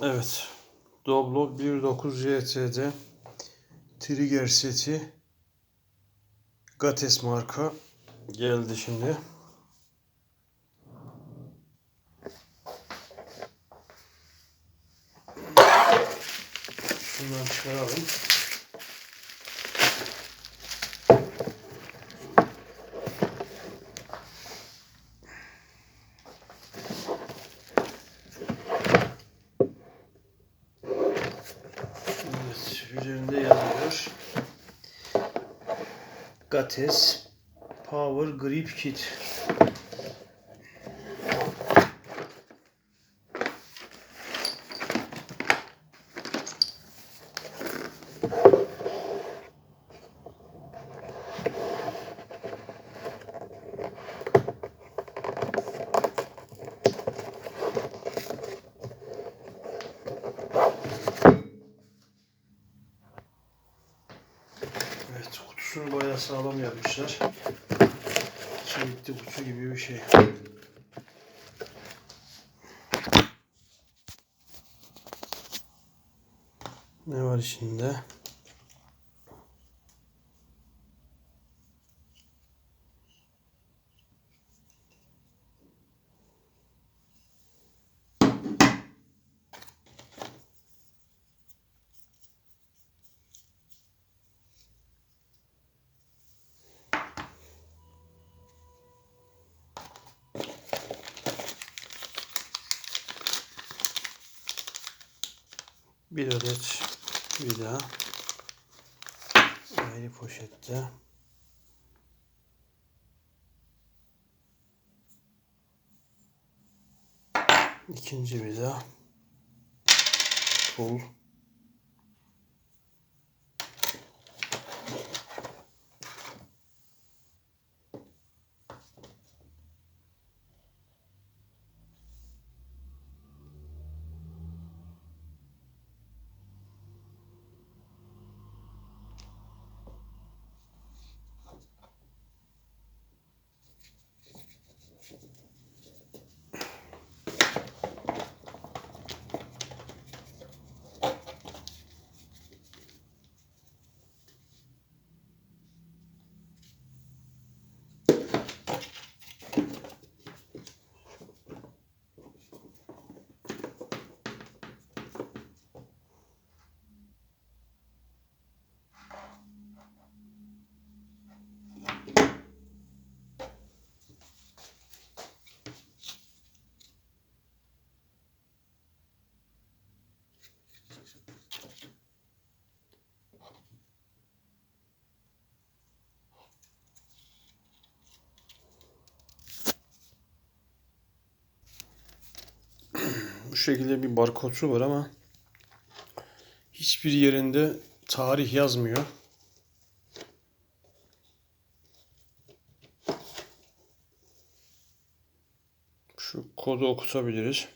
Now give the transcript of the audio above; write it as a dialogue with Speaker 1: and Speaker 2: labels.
Speaker 1: Evet. Doblo 1.9 JT'de trigger seti Gates marka geldi şimdi. Şundan çıkaralım. Evet, üzerinde yazıyor. Gates Power Grip Kit. Evet, kutusunu bayağı sağlam yapmışlar. Çelikli kutu gibi bir şey. Ne var içinde? Bir adet vida. Ayrı poşette. İkinci vida. Pul. Bu şekilde bir barkodu var ama hiçbir yerinde tarih yazmıyor. Şu kodu okutabiliriz.